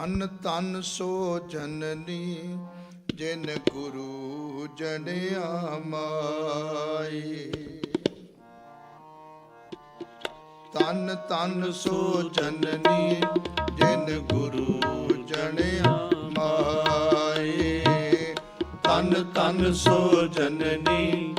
ਧੰਨ ਧੰਨ ਸੋ ਜਨਨੀ, ਜਿਨ ਗੁਰੂ ਜਣਿਆ ਮਾਈ। ਤਨ ਤਨ ਸੋ ਜਨਨੀ, ਜਿਨ ਗੁਰੂ ਜਣਿਆ ਮਾਏ ਤਨ ਤਨ ਸੋ ਜਨਨੀ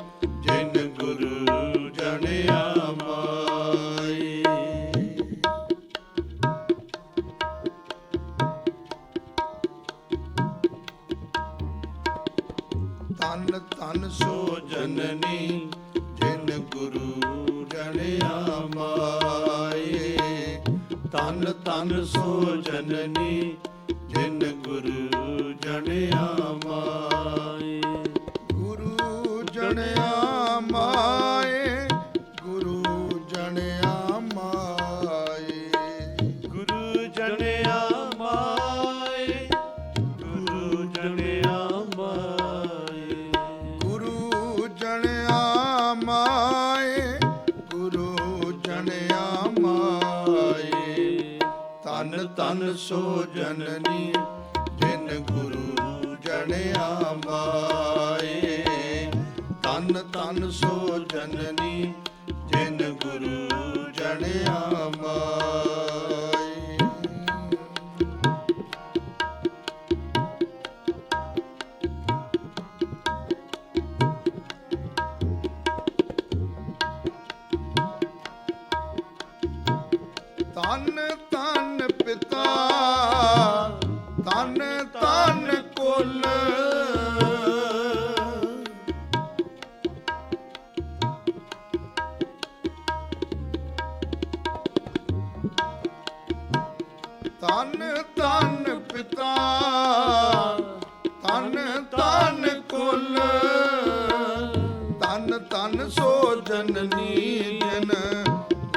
ਜਣਿਆ ਮਾਏ ਤਨ ਤਨ ਸੋ ਜਨਨੀ ਜਿਨ ਗੁਰੂ ਜਣਿਆ ਮਾਏ ਤਨ ਤਨ ਸੋ ਜਨਨੀ ਜਿਨ ਗੁਰੂ ਜਣਿਆ ਤਨ ਤਨ ਪਿਤਾ ਤਨ ਤਨ ਕੁਲ ਤਨ ਤਨ ਸੋ ਜਨਨੀ ਜਨ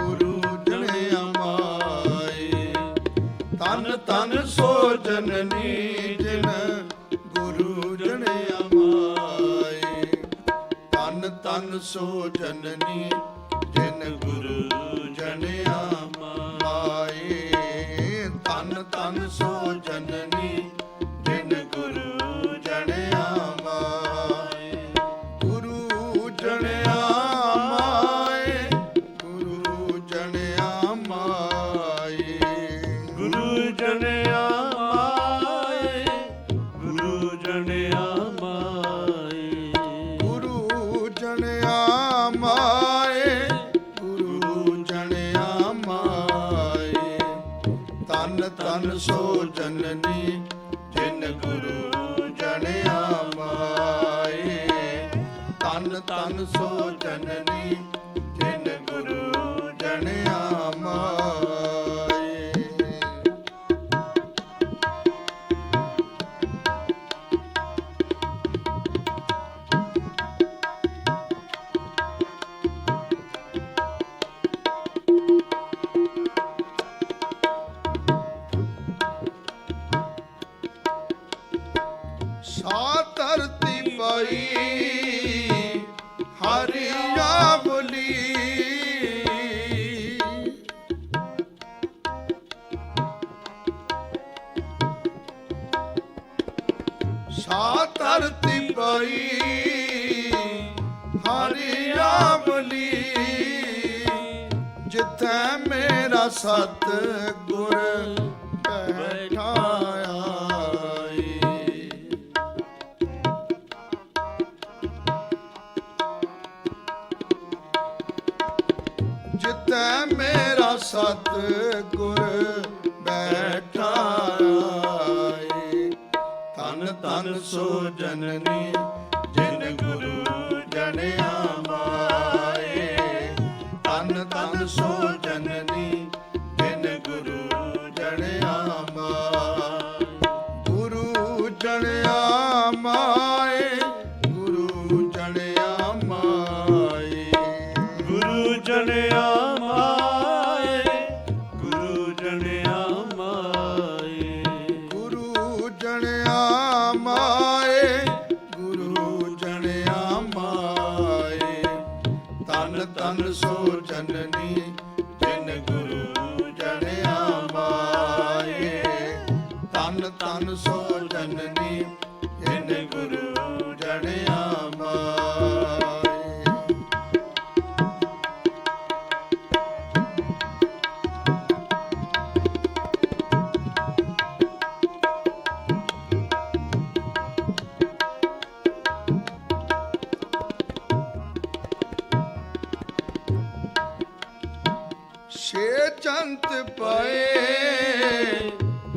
ਗੁਰੂ ਜਣਿਆ ਮਾਏ ਤਨ ਤਨ ਸੋ ਜਨਨੀ ਜਨ ਗੁਰੂ ਜਣਿਆ ਮਾਏ ਤਨ ਤਨ ਸੋ ਜਨਨੀ ਜਨ ਗੁਰੂ ਜਣਿਆ ਸੋ ਜਨਨੀ ਜਿਨ ਗੁਰੂ ਜਣਿਆ ਮਾਏ ਗੁਰੂ ਜਣਿਆ ਮਾਏ ਗੁਰੂ ਜਣਿਆ ਮਾਏ ਗੁਰੂ ਜਣਿਆ ਤਨ ਸੋ ਜਨਨੀ, ਜਿਨ ਗੁਰੂ ਜਣਿਆ ਮਾਏ ਤਨ ਤਨ ਸੋ ਜਨਨੀ, ਜਿਨ ਗੁਰੂ ਜਣਿਆ ਮਾਏ ਸਾ ਧਰਤੀ ਪਈ ਹਰਿਆ ਬੋਲੀ ਸਾ ਧਰਤੀ ਪਈ ਹਰਿਆ ਬੋਲੀ ਜਿੱਥੇ ਮੇਰਾ ਸਤ ਗੁਰ ਬੈਠਾ ਮੇਰਾ ਸਤ ਗੁਰ ਬੈਠਾ ਆਏ ਤਨ ਤਨ ਸੋ ਜਨਨੀ ਜਿਨ ਗੁਰੂ ਜਣਿਆ ਮਾਏ। ਤਨ ਤਨ ਸੋ ਜਨਨੀ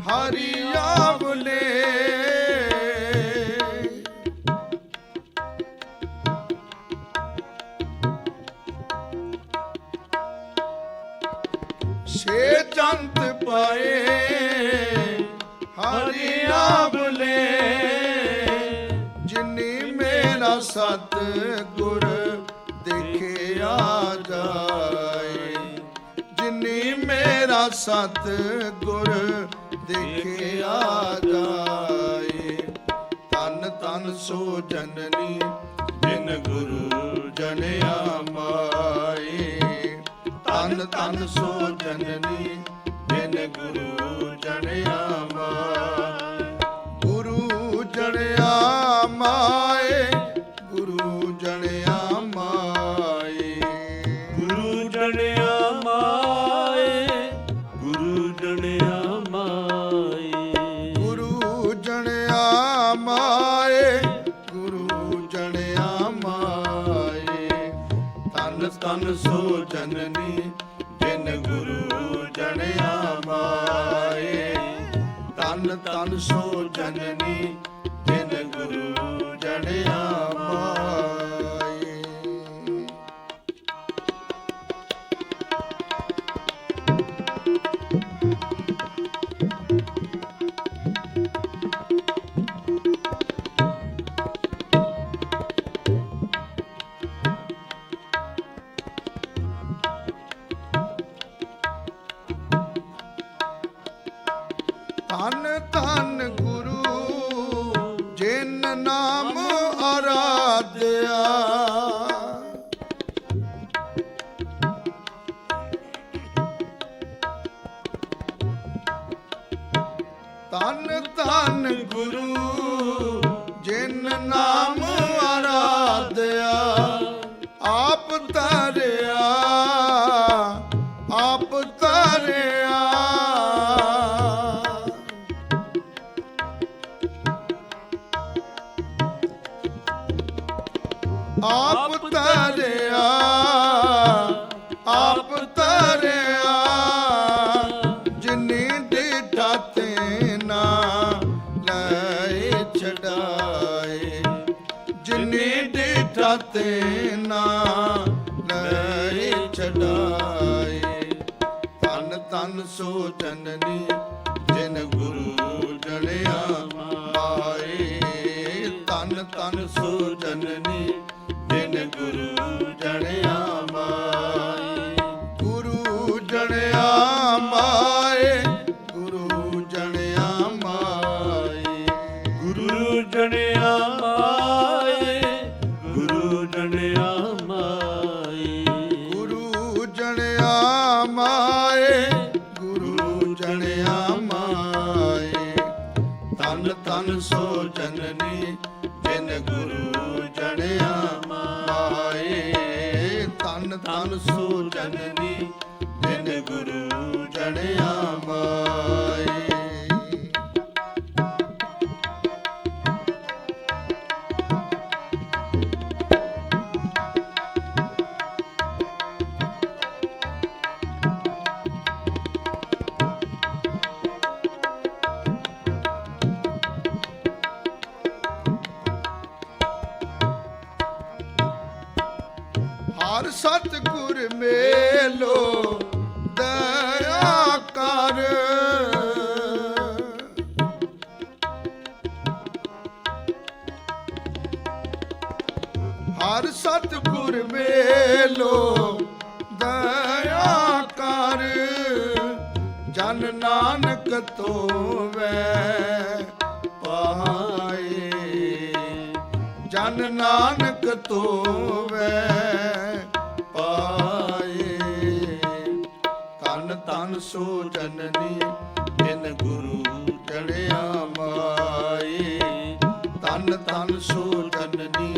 ਹਰੀ ਆਵਲੇ ਛੇ ਚੰਤ ਪਾਏ, ਹਰੀ ਆਵਲੇ ਜਿਨੀ ਮੇਰਾ ਸਤ ਗੁਰ ਦੇਖਿਆ ਜਾਏ, ਜਿਨੀ ਮੇਰਾ ਸਤ ਗੁਰ ਦੇਖਿਆ ਜਾਏ। ਤਨ ਤਨ ਸੋ ਜਨਨੀ, ਜਿਨ ਗੁਰੂ ਜਨਿਆ ਮਾਏ। ਤਨ ਤਨ ਸੋ ਜਨਨੀ, ਜਿਨ ਗੁਰੂ ਜਨਿਆ ਮਾਏ। ਸੋ ਜਨਨੀ ਜਿਨ ਗੁਰੂ ਜਣਿਆ ਮਾਏ। ਤਨ ਤਨ ਸੋ ਜਨਨੀ ਧੰਨ ਧੰਨ ਗੁਰੂ ਜਿਨ ਨਾਮ ਆਰਾਧਿਆ ਆਪ ਤਰਿਆ ਆਪ ਤਰਿਆ ਆਪ ਤਰਿਆ ਤਨ ਸੋ ਜਿਨ ਗੁਰੂ ਜਣਿਆ ਮਾਏ। ਤਨ ਤਨ ਸੋ ਜਨਨੀ ਜਿਨ ਗੁਰੂ ਜਣਿਆ ਮਾਏ। ਗੁਰੂ ਜਣਿਆ ਮਾਏ, ਗੁਰੂ ਜਣਿਆ ਮਾਏ। ਗੁਰੂ ਜਣਿਆ ਮਾਏ, ਗੁਰੂ ਜਣਿਆ ਮਾਏ। ਸੋ ਜਨਨੀ ਜਿਨ ਗੁਰੂ ਜਣਿਆ ਮਾਏ। ਤਨ ਤਨ ਸੋ ਜਨਨੀ ਸਤਿਗੁਰ ਮੇਲੋ ਦਇਆ ਕਰ। ਹਰ ਸਤਿਗੁਰ ਮੇਲੋ ਦਇਆ ਕਰ। ਜਨ ਨਾਨਕ ਤੋਵੈ ਪਾਏ। ਜਨ ਨਾਨਕ ਤੋਵੈ ਸੋ ਜਨਨੀ ਜਿਨ ਗੁਰੂ ਜਣਿਆ ਮਾਈ। ਤਨ ਤਨ ਸੋ ਜਨਨੀ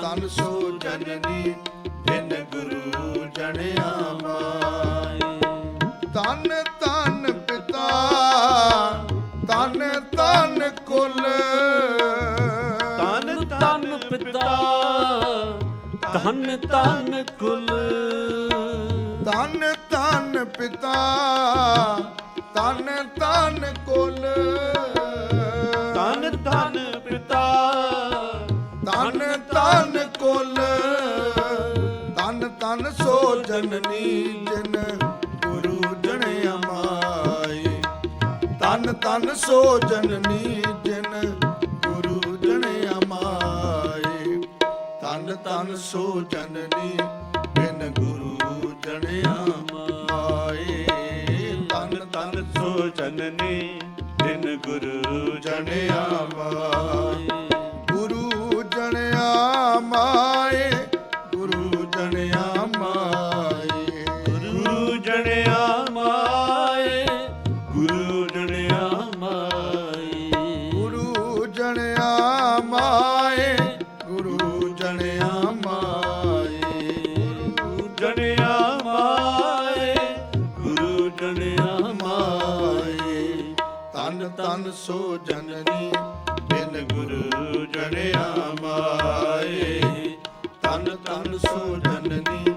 ਤਨ ਸੋ ਜਨਨੀ ਬਿਨ ਗੁਰੂ ਜਣਿਆ ਮਾਏ। ਤਨ ਤਨ ਪਿਤਾ ਤਨ ਤਨ ਕੁਲ। ਤਨ ਤਨ ਪਿਤਾ ਤਨ ਤਨ ਕੁਲ। ਤਨ ਤਨ ਪਿਤਾ ਤਨ ਤਨ ਕੁਲ। ਤਨ ਤਨ ਪਿਤਾ ਕੁਲ। ਤਨ ਤਨ ਸੋ ਜਨਨੀ ਜਨ ਗੁਰੂ ਜਣਿਆ ਮਾਈ ਤਨ ਤਨ ਸੋ ਜਨਨੀ ਜਨ ਗੁਰੂ ਜਣਿਆ ਮਾਈ ਤਨ ਤਨ ਸੋ ਜਨਨੀ ਬਿਨ ਗੁਰੂ ਜਣਿਆ ਮਾਏ ਤਨ ਤਨ ਸੋ ਜਨਨੀ ਦਿਨ ਗੁਰੂ ਜਣਿਆ ਮਾਏ ਮਾਏ ਅਮਾਏ ਤਨ ਤਨ ਸੋ ਜਨਨੀ